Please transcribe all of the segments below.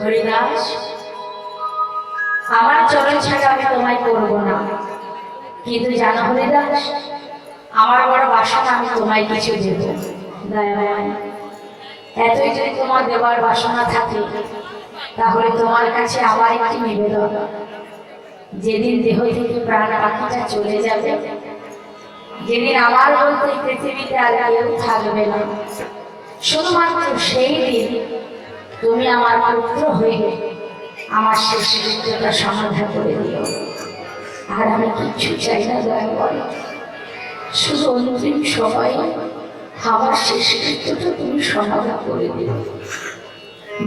হরিদাস, আমার চরণ ছাড়া আমি তোমায় করব না। কিন্তু জানো হরিদাস, আমার বড় বাসনা আমি তোমায় কিছু দেব। এতই যদি তোমার দেবার বাসনা থাকে, তাহলে তোমার কাছে আমার একটি নিবেদন। যেদিন দেহ থেকে প্রাণ পাখিটা চলে যাবে, যেদিন আমার বলতে পৃথিবীতে আর কেউ থাকবে না। শুধুমাত্র সেই দিন তুমি আমার পুত্র হয়ে আমার শেষ কৃত্যটা সমাধা করে দিও। আর আমি কিচ্ছু চাই না, দয়া করো। শুধু অন্তিম সময় আমার শেষ কৃত্যটা তুমি সমাধান করে দিও।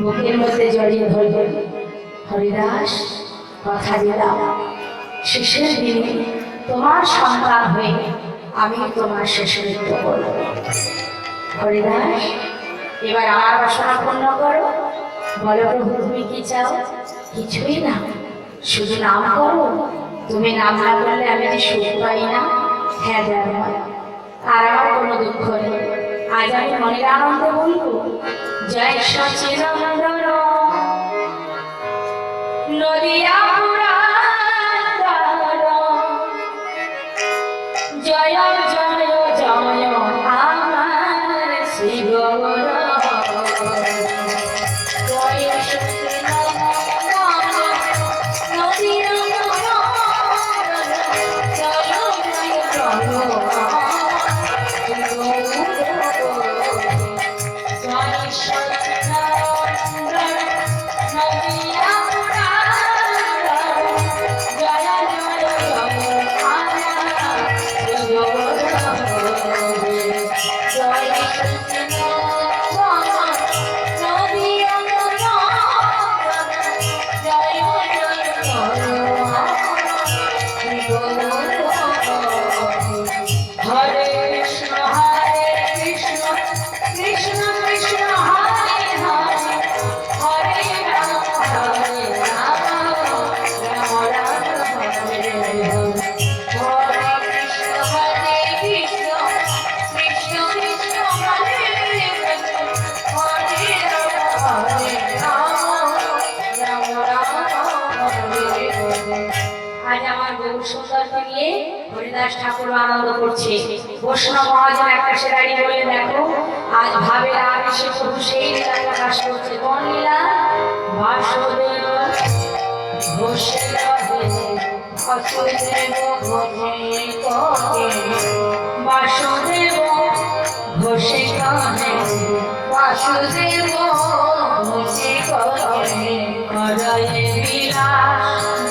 বুকের মধ্যে জড়িয়ে ধরবে হরিদাস কথা দিলাম। শেষের দিনে তোমার সন্তান হয়ে আমি তোমার শেষ নৃত্য করব হরিদাস এবার আমার বাসনা পূর্ণ করো। বলো প্রভু, তুমি কি চাও? কিছুই না। শুধু নাম করো। তুমি নাম না করলে আমি যে সুখ পাই না হ্যাঁ দয়াময় আর আমার কোনো দুঃখ নেই। আজ আমি মনের আনন্দে বলব, জয় সচিনন্দন নদিয়া হরিদাস ঠাকুর আনন্দ করছে। বৈষ্ণব মহাজন একটা সেরারি বলে দেখো, আজ ভাবে আর এসে প্রভু সেই লীলা প্রকাশ করছে। কোন লীলা? বাসুদেব বিলাস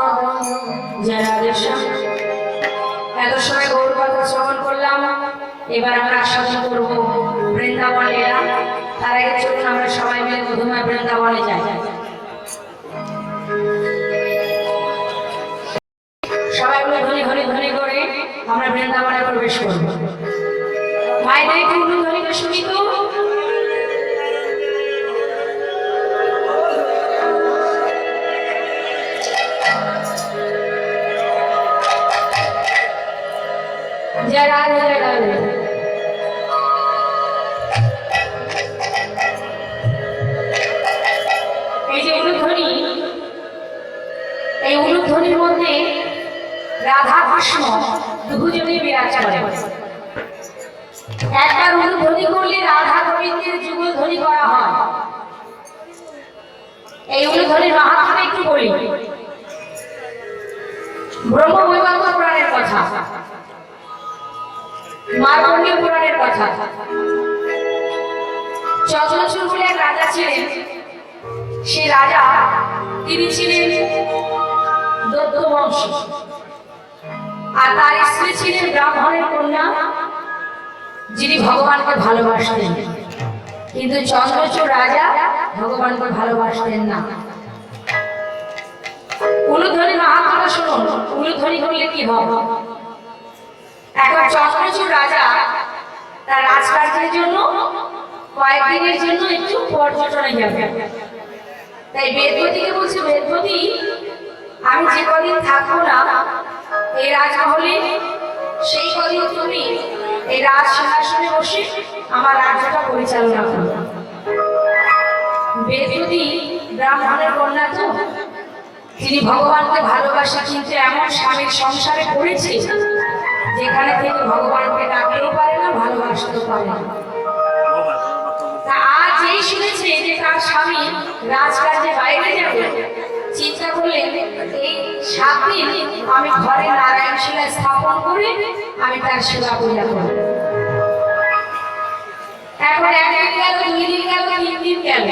এত সময় গৌর কথা শ্রবণ করলাম, এবার আমরা আস্বাদন করব বৃন্দাবন এলাম। তার আগে চলুন আমরা সবাই মিলে মধুময় বৃন্দাবনে যাই। जरा जरा এই যে উলুধ্বনি, এই মধ্যে রাধা কৃষ্ণ দুজনে বিরাজ করলে রাধা গোবিন্দের যুগল ধ্বনি করা হয়। এই উলুধ্বনির মাহাত্মা একটু বলি। ব্রহ্ম বৈবর্ত প্রাণের কথা। মার্কণ্ডীয় পুরাণের কথা। চন্দ্রচূড় বলে এক রাজা ছিলেন। সে রাজা, তিনি ছিলেন দত্ত বংশ। আর তার স্ত্রী ছিলেন ব্রাহ্মণের কন্যা, যিনি ভগবানকে ভালোবাসতেন। কিন্তু চন্দ্রচূড় রাজা ভগবানকে ভালোবাসতেন না। উলুধ্বনি মাহাত্মা, শুনুন, উলুধ্বনি করলে কি হবে? এখন চন্দ্রচূড় রাজা তার রাজকার্যের জন্য কয়েকদিনের জন্য একটু পর্যটনে যাবে। তাই বেদবতীকে বলছে বেদবতী আমি যে কদিন থাকব না, এই রাজমহলে, সেই কদিন তুমি এই রাজ সিংহাসনে বসে আমার রাজ্যটা পরিচালনা করো। বেদবতী ব্রাহ্মণের কন্যা তো তিনি ভগবানকে ভালোবাসে, কিন্তু এমন স্বামীর সংসারে পড়েছে যেখানে থেকে ভগবানকে ডাকতেও পারে না, ভালোবাসতেও পারে না। আজ এই শুনেছে যে তার স্বামী বাইরে যাবে। চিন্তা করলেন, এই সাত দিন আমি ঘরে নারায়ণ শিলা স্থাপন করে আমি তার সেবা পূজা করব। এখন একদিন গেল, দুই দিন গেল, তিন দিন গেল।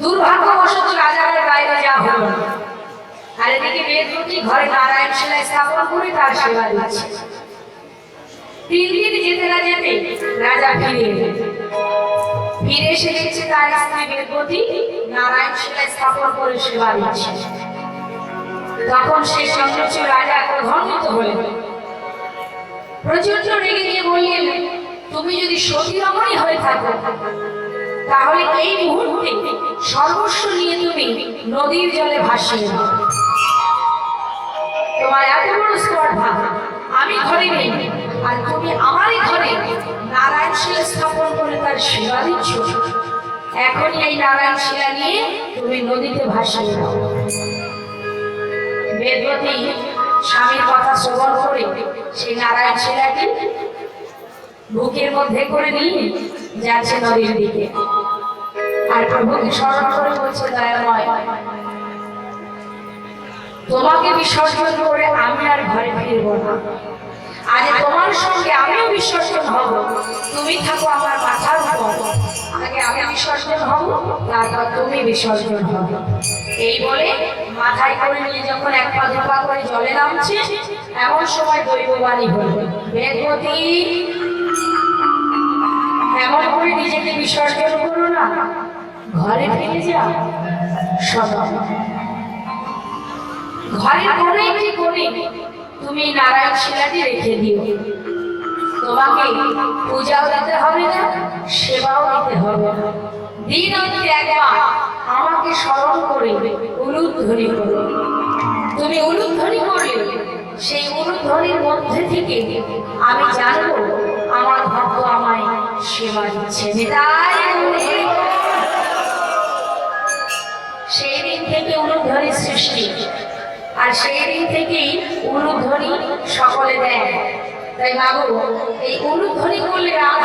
দুর্ভাগ্যবশত রাজার বাইরে যাওয়া হলো না আর এদিকে ঘরে নারায়ণ স্থাপন করে তার সেবা দিচ্ছে। তিন দিন যেতে না যেতে রাজা ফিরে এলেন। ফিরে এসে দেখছে তার নারায়ণ স্থাপন করে সেবা দিচ্ছে। তখন চন্দ্রচূড় রাজা হলেন। প্রচণ্ড রেগে গিয়ে বললেন, তুমি যদি সতী রমণী হয়ে থাকো, তাহলে এই মুহূর্তে সর্বস্ব নিয়ে তুমি নদীর জলে ভাসিয়ে তোমার এত বড় স্পর্ধা। আমি ঘরে নেই। আর তুমি আমারই ঘরে। নারায়ণ শিলা স্থাপন করে তার সেবা দিচ্ছ। এখনই এই নারায়ণ শিলা নিয়ে তুমি নদীতে ভাসিয়ে দাও। বেদবতী স্বামীর কথা শ্রবণ করে সেই নারায়ণ শিলাটি বুকের মধ্যে করে নিয়ে যাচ্ছে নদীর দিকে। আর প্রভুকে স্মরণ করে বলছে, দয়াময় তোমাকে বিসর্জন করে আমি আর ঘরে ফিরবো না। আজ তোমার সঙ্গে আমিও বিসর্জন হব। তুমি থাকো আমার মাথার উপর। আগে আমি বিসর্জন হব, তারপর তুমি বিসর্জন হবে। এই বলে মাথায় করে নিয়ে যখন এক পা দু পা করে জলে নামছে, এমন সময় দৈববাণী হল বেদবতী এমন করে নিজেকে বিসর্জন করো না। ঘরে ফিরে যা শোনো ঘরের কোণে একটি কোণে তুমি নারায়ণ শিলাটি রেখে দিও। তোমাকে পূজাও দিতে হবে না, সেবাও দিতে হবে। দিন অন্তে একবার আমাকে স্মরণ করে উলুধ্বনি করো। তুমি উলুধ্বনি করলে সেই উলুধ্বনির মধ্যে থেকে আমি জানব আমার ভক্ত আমায় সেবা দিচ্ছে। সেই দিন থেকে উলুধ্বনির সৃষ্টি আর সেই দিন থেকেই উলুধ্বনি সকলে দেয়। তাই বাবু এই উলুধ্বনি করলে রাধা